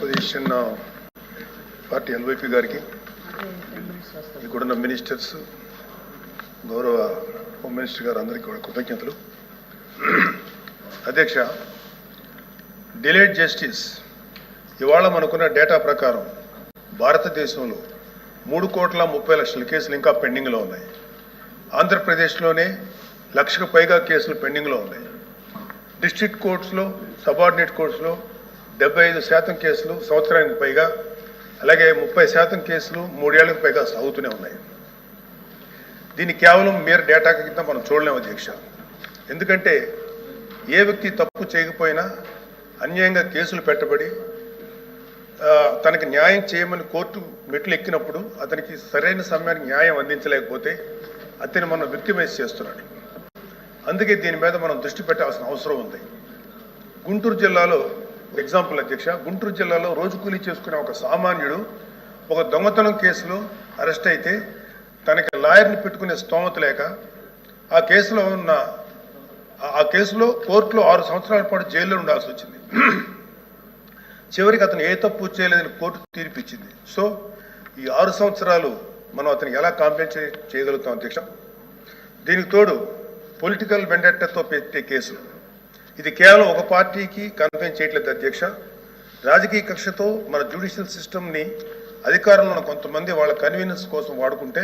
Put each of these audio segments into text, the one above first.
Opposition party NYP గారికి ఇక్కడున్న ministers గౌరవ హోమ్ మినిస్టర్ గారు అందరికీ కూడా కృతజ్ఞతలు. అధ్యక్ష డిలేడ్ జస్టిస్ ఇవాళ మనకున్న డేటా ప్రకారం భారతదేశంలో మూడు కోట్ల ముప్పై లక్షల కేసులు ఇంకా పెండింగ్లో ఉన్నాయి. ఆంధ్రప్రదేశ్లోనే లక్షకు పైగా కేసులు పెండింగ్లో ఉన్నాయి. డిస్ట్రిక్ట్ కోర్ట్స్లో సబార్డినేట్ కోర్ట్స్లో డెబ్బై ఐదు శాతం కేసులు సంవత్సరానికి పైగా అలాగే ముప్పై శాతం కేసులు మూడేళ్ళకు పైగా సాగుతూనే ఉన్నాయి. దీన్ని కేవలం మీరు డేటా కింద మనం చూడలేము అధ్యక్ష. ఎందుకంటే ఏ వ్యక్తి తప్పు చేయకపోయినా అన్యాయంగా కేసులు పెట్టబడి తనకి న్యాయం చేయమని కోర్టు మెట్లు ఎక్కినప్పుడు అతనికి సరైన సమయానికి న్యాయం అందించలేకపోతే అతన్ని మనం విక్టిమైజ్ చేస్తున్నాడు. అందుకే దీని మీద మనం దృష్టి పెట్టాల్సిన అవసరం ఉంది. గుంటూరు జిల్లాలో ఎగ్జాంపుల్ అధ్యక్ష గుంటూరు జిల్లాలో రోజు కూలీ చేసుకునే ఒక సామాన్యుడు ఒక దొంగతనం కేసులో అరెస్ట్ అయితే తనకి లాయర్ని పెట్టుకునే స్తోమత లేక ఆ కేసులో ఉన్న ఆ- కేసులో కోర్టులో ఆరు సంవత్సరాల పాటు జైల్లో ఉండాల్సి వచ్చింది. చివరికి అతను ఏ తప్పు చేయలేదని కోర్టు తీర్పిచ్చింది. సో ఈ ఆరు సంవత్సరాలు మనం అతనికి ఎలా కంప్లైంట్ చేయగలుగుతాం అధ్యక్ష? దీనికి తోడు పొలిటికల్ వెండట్టతో పెట్టే కేసులు. ఇది కేవలం ఒక పార్టీకి కన్ఫైన్ చేయట్లేదు అధ్యక్ష. రాజకీయ కక్షతో మన జ్యుడిషియల్ సిస్టమ్ని అధికారంలో ఉన్న కొంతమంది వాళ్ళ కన్వీనియన్స్ కోసం వాడుకుంటే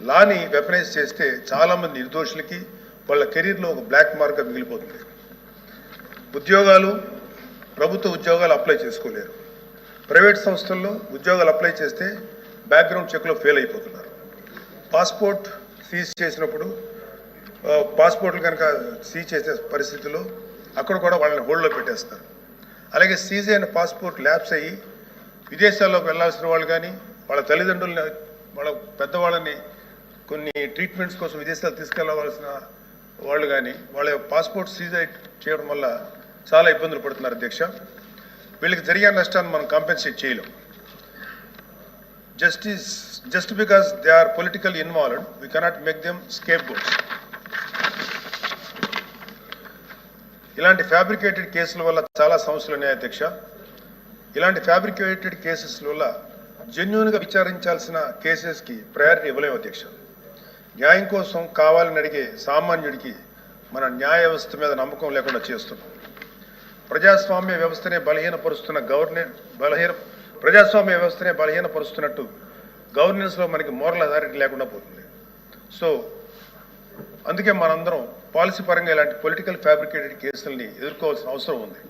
లాని వెపనైజ్ చేస్తే చాలామంది నిర్దోషులకి వాళ్ళ కెరీర్లో ఒక బ్లాక్ మార్క్గా మిగిలిపోతుంది. ఉద్యోగాలు ప్రభుత్వ ఉద్యోగాలు అప్లై చేసుకోలేరు. ప్రైవేట్ సంస్థల్లో ఉద్యోగాలు అప్లై చేస్తే బ్యాక్గ్రౌండ్ చెక్లో ఫెయిల్ అయిపోతున్నారు. పాస్పోర్ట్ సీజ్ చేసినప్పుడు పాస్పోర్ట్లు కనుక సీజ్ చేసే పరిస్థితిలో అక్కడ కూడా వాళ్ళని హోల్డ్లో పెట్టేస్తారు. అలాగే సీజీ అయిన పాస్పోర్ట్ ల్యాబ్స్ అయ్యి విదేశాల్లోకి వెళ్ళాల్సిన వాళ్ళు కానీ వాళ్ళ తల్లిదండ్రులని వాళ్ళ పెద్దవాళ్ళని కొన్ని ట్రీట్మెంట్స్ కోసం విదేశాలు తీసుకెళ్ళవలసిన వాళ్ళు కానీ వాళ్ళ పాస్పోర్ట్ సీజ్ చేయడం వల్ల చాలా ఇబ్బందులు పడుతున్నారు అధ్యక్ష. వీళ్ళకి జరిగే నష్టాన్ని మనం కాంపెన్సేట్ చేయలేం. Justice just because they are political involved we cannot make them scape boards ఇలాంటి ఫ్యాబ్రికేటెడ్ కేసుల వల్ల చాలా సమస్యలు ఉన్నాయి అధ్యక్ష. ఇలాంటి ఫ్యాబ్రికేటెడ్ కేసెస్ వల్ల జెన్యున్గా విచారించాల్సిన కేసెస్కి ప్రయారిటీ ఇవ్వలేము అధ్యక్ష. న్యాయం కోసం కావాలని అడిగే సామాన్యుడికి మన న్యాయ వ్యవస్థ మీద నమ్మకం లేకుండా చేస్తున్నాం. ప్రజాస్వామ్య వ్యవస్థనే బలహీనపరుస్తున్న గవర్నెన్ బలహీన ప్రజాస్వామ్య వ్యవస్థనే బలహీనపరుస్తున్నట్టు గవర్నెన్స్లో మనకి మోరల్ అథారిటీ లేకుండా పోతుంది. సో అందుకే మనందరం పాలసీ పరంగా ఇలాంటి పొలిటికల్ ఫ్యాబ్రికేటెడ్ కేసుల్ని ఎదుర్కోవాల్సిన అవసరం ఉంది.